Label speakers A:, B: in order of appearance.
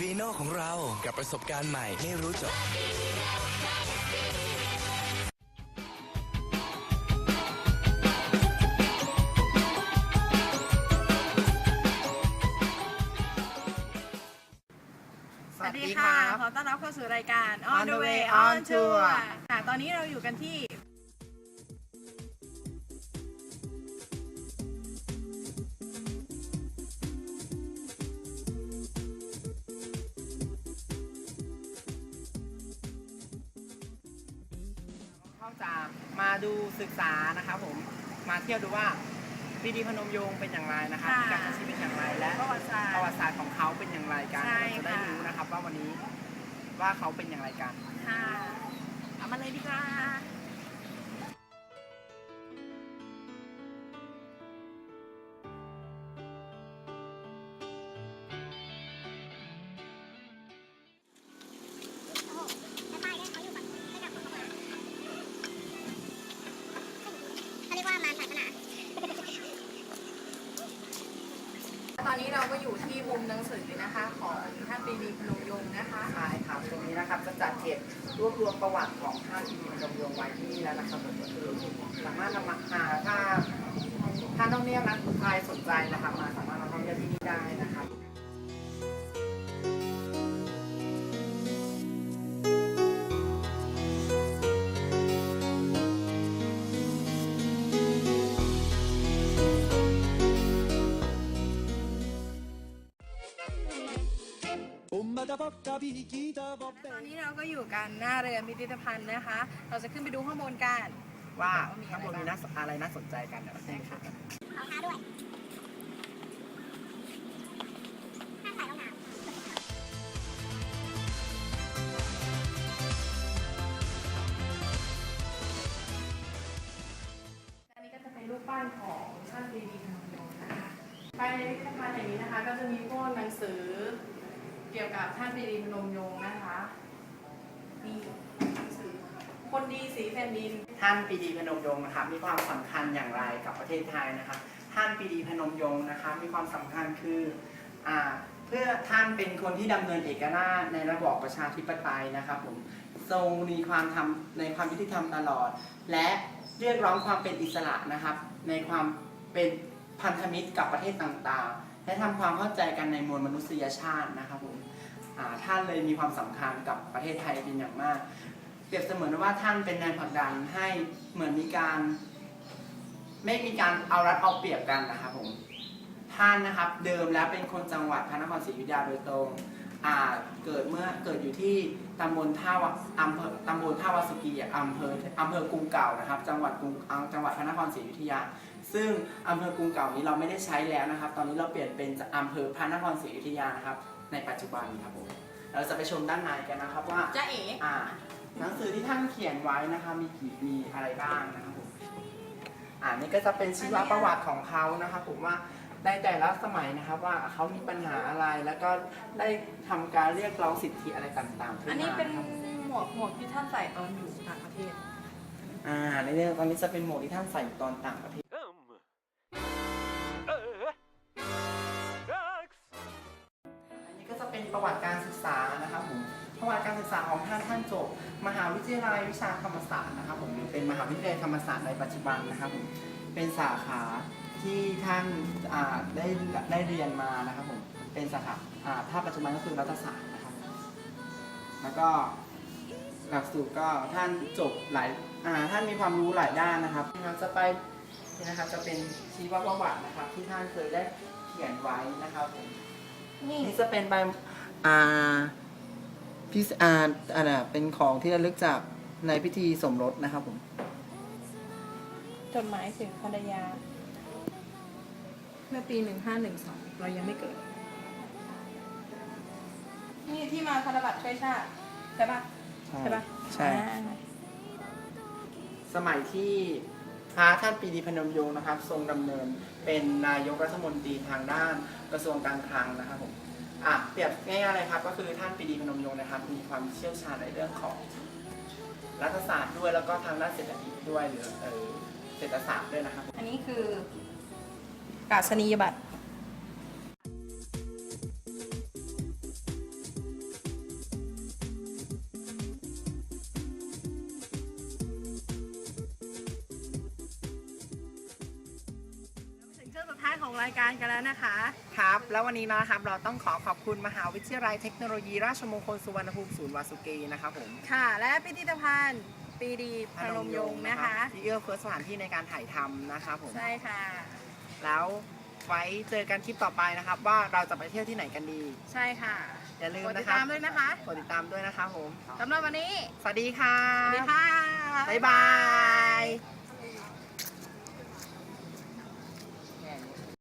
A: ลีโน่ของเรากับประสบการณ์ใหม่ไม่รู้จบ
B: สวัสดีค่ะ ขอต้อนรับเข้าสู่รายการ On
C: On
B: the
C: the
B: way
C: way
B: on
C: on
B: tour
C: tour
B: ค่ะ ตอนนี้เราอยู่กันที่
C: จะมาดูศึกษานะครับผมมาเที่ยวดูว่าพีดีพนมยงค์เป็นอย่างไรนะครับ
B: ค่ะ
C: การใช้ชีวิตเป็นอย่างไรและ
B: ประวัติศาสตร์
C: ประวัติศาสตร์ของเขาเป็นอย่างไรกัน
B: ใช่
C: เราจะได้
B: ค่ะ
C: รู้นะครับว่าวันนี้ว่าเขาเป็นอย่างไรกัน
B: ค่ะเอามาเลยดีกว่า ตอนนี้เราก็อยู่ที่มุมหนังสือนะคะของท่านปรีดีพนมยงค์นะคะ
C: ใช่ครับตรงนี้นะครับจะจัดเก็บรวบรวมประวัติของท่านปีดีพนมยงไว้ที่นี่แล้วนะครับผมก็คือสามารถนำมาหาถ้าถ้าท่องเที่ยวนักใครสนใจนะคะมาสามารถมาท่องเที่ยวที่นี่ได้นะครับ
B: ตอนนี้เราก็อยู่กันหน้าเรือนพิพิธภัณฑ์นะคะ เราจะขึ้นไปดูข้างบนกัน
C: ว่าข้างบนมีน่าสอะไรน่าสนใจกันเดี๋ยวเราแจ้งค่ะ
D: รองเท้าด้วยห้ามใส่รองเท้า
B: อันนี้ก็จะเป็นรูปปั้นของท่านปรีดีพนมยงค์นะคะภายในพิพิธภัณฑ์แห่งนี้นะคะ ก็จะมีพวกหนังสือเกี่ยวกับท่านปรีดีพนมยงค์นะคะนี่หนังสือคนดีสีแผ่นดิน
C: ท่านปรีดีพนมยงค์นะครับมีความสำคัญอย่างไรกับประเทศไทยนะครับท่านปรีดีพนมยงค์นะครับมีความสำคัญคืออ่าเพื่อท่านเป็นคนที่ดำเนินเอกราชในระบอบประชาธิปไตยนะครับผมทรงมีความทำในความยุติธรรมตลอด และเรียกร้องความเป็นอิสระนะครับ ในความเป็นพันธมิตรกับประเทศต่างๆ และทำความเข้าใจกันในมวลมนุษยชาตินะครับผมท่านเลยมีความสำคัญกับประเทศไทยเป็นอย่างมาก เปรียบเสมือนว่าท่านเป็นแรงผลักดันให้เหมือนมีการ ไม่มีการเอารัดเอาเปรียบกันนะครับผมท่านนะครับเดิมแล้วเป็นคนจังหวัดพระนครศรีอยุธยาโดยตรงเกิดเมื่อเกิดอยู่ที่ตำบลท่าวอำเภอตำบลท่าวสุกีอำเภออำเภอกรุงเก่านะครับ จังหวัดกรุงจังหวัดพระนครศรีอยุธยา ซึ่งอำเภอกรุงเก่านี้เราไม่ได้ใช้แล้วนะครับ ตอนนี้เราเปลี่ยนเป็นอำเภอพระนครศรีอยุธยานะครับ ในปัจจุบันครับผม เราจะไปชมด้านในกันนะครับว่า
B: จ้าเอ๋
C: อ่าหนังสือที่ท่านเขียนไว้นะคะมีกี่มีอะไรบ้างนะครับผมอ่านี่ก็จะเป็นชีวประวัติของเขานะครับผมว่าในแต่ละสมัยนะครับว่าเขามีปัญหาอะไรแล้วก็ได้ทำการเรียกร้องสิทธิอะไรต่างๆขึ้น
B: อัน
C: มา
B: นี้เป็น
C: ครับ
B: หมวกหมวกที่ท่านใส่ตอนอยู่ต่างประเทศ
C: อ่าในเรื่องตอนนี้จะเป็นหมวกที่ท่านใส่ตอนต่างประเทศ ศึกษาของท่านท่านจบ มหาวิทยาลัยวิชาธรรมศาสตร์นะครับผมหรือเป็นมหาวิทยาลัยธรรมศาสตร์ในปัจจุบันนะครับผมเป็นสาขาที่ท่านอ่าได้ได้เรียนมานะครับผมเป็นสาขาอ่าถ้าปัจจุบันก็คือรัฐศาสตร์นะครับ แล้วก็หลักสูตรก็ท่านจบหลายอ่าท่านมีความรู้หลายด้านนะครับเราจะไปนี่นะครับจะเป็นชีวประวัตินะครับ ที่ท่านเคยได้เขียนไว้นะครับผม
B: นี่
C: นี่จะเป็นใบอ่า พิสอาร์อ่าน่ะเป็นของที่ระลึกจากในพิธีสมรสนะครับผม
B: จดหมายถึงภรรยา เมื่อปี 1512 เรายังไม่เกิด นี่ที่มาธนบัตรช่วยชาติใช่ปะใช่ปะ
C: ใช่
B: อ่า
C: สมัยที่พระท่านปรีดีพนมยงค์นะครับ ทรงดำเนินเป็นนายกรัฐมนตรีทางด้านกระทรวงการคลังนะครับผมอะเป รียบง่ายๆเลยครับ ก็คือท่านปรีดีพนมยงค์นะครับ มีความเชี่ยวชาญในเรื่องของรัฐศาสตร์ด้วยแล้วก็ทางด้านเศรษฐกิจด้วยหรือเออเศรษฐศาสตร์ด้วยนะครับ
B: อันนี้คือกาศนียบัตร ของรายการกันแล้วนะคะ
C: ครับ แล้ววันนี้นะครับเราต้องขอขอบคุณมหาวิทยาลัยเทคโนโลยีราชมงคลสุวรรณภูมิศูนย์วาสุเกนะครับผม
B: ค่ะ และพิพิธภัณฑ์ปรีดีพนมยงค์นะคะ
C: ที่เอื้อเฟื้อสถานที่ในการถ่ายทำนะครับผม
B: ใช่ค่ะ
C: แล้วไว้เจอกันคลิปต่อไปนะครับ ว่าเราจะไปเที่ยวที่ไหนกันดี
B: ใช่ค่ะ
C: อย่าลืม
B: กดติ
C: นะ
B: ด
C: ครับ
B: ตามด้วยนะคะ
C: กดติดตามด้วยนะครับผม
B: สำหรับวันนี้
C: สวัสดีค่ะ
B: สวัสดีค่ะ
C: บ๊ายบาย